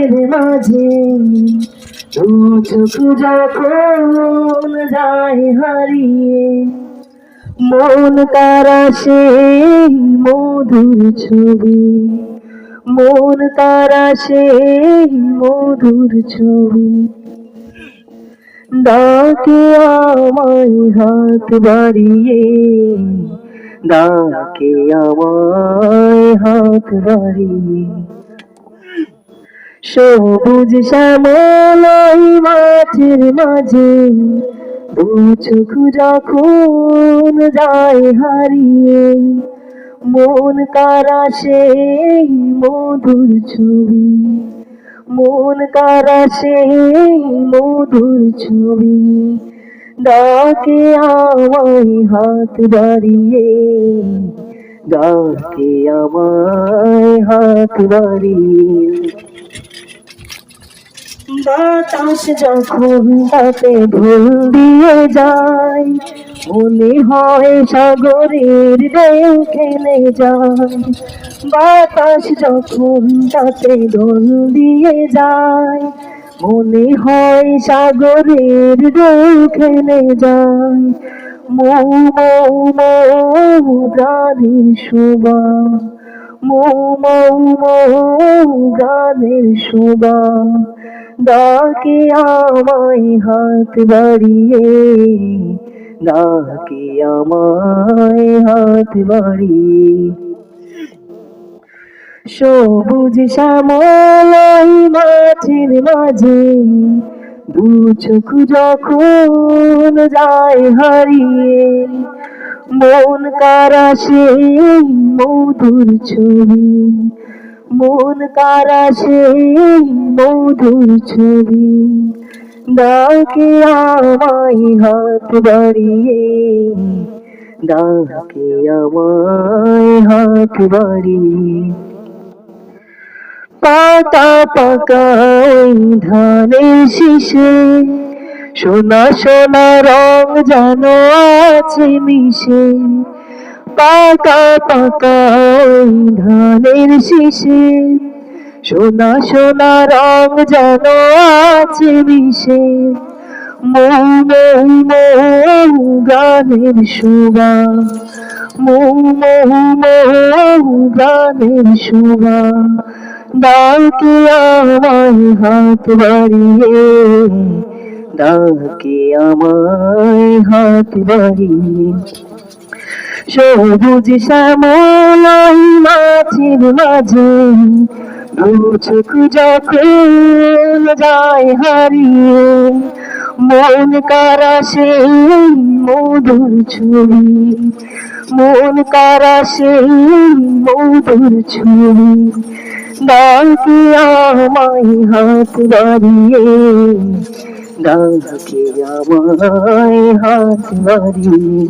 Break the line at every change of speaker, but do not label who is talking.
মাঠের মাঝে। চোখ যখন যায় হারিয়ে। মন তারা সেই মধুর ছবি। মন তারা সেই মধুর ছবি। ডাকে আমায় হাত বাড়িয়ে। ডাকে আমায় হাত বাড়িয়ে। সবুজ শ্যামল ওই মাঠের মাঝে দু চোখ যখন যায় হারিয়ে, মন কারা সেই মধুর ছবি? মন কারা সেই মধুর ছবি? ডাকে আমায় হাত বাড়িয়ে, ডাকে আমায় হাত বাড়িয়ে। বাতাস যখন তাতে ঢোল দিয়ে যায়, মনে হয় সাগরের ঢেউ খেলে যায়। বাতাস যখন তাতে ঢোল দিয়ে যায়, মনে হয় সাগরের ঢেউ খেলে যায়। মৌ মৌ মৌ গানের শোভা। মৌ মৌ মৌ গানের শোভা। ডাকে আমায় হাত বাড়িয়ে, ডাকে আমায় হাত বাড়িয়ে। সবুজ শ্যামল ওই মাঠের মাঝে, দু চোখ যখন যায় হারিয়ে, মন কারা সেই মধুর ছবি। মন কারা সেই মধুর ছবি? ডাকে আমায় হাত বাড়িয়ে? ডাকে আমায় হাত বাড়িয়ে? পাতা পাকা ওই ধানের শীষে, সোনা সোনা রং যেন আছে মিশে। পাকা পাকা ধানের শীষে সোনা সোনা রং যেন আছে মিশে। মৌ মৌ মৌ গানের শোভা। মৌ মৌ মৌ গানের শোভা ডাকে আমায় হাত বাড়িয়ে। ডাকে আমায় হাত বাড়িয়ে। সবুজ শ্যামল মাছের মাঝে চোখ যখন যায় হারিয়ে, মন কারা সেই মধুর ছবি? মন কারা সেই মধুর ছবি? ডাকে আমায় হাত বাড়িয়ে ডাকে আমায় হাত বাড়িয়ে?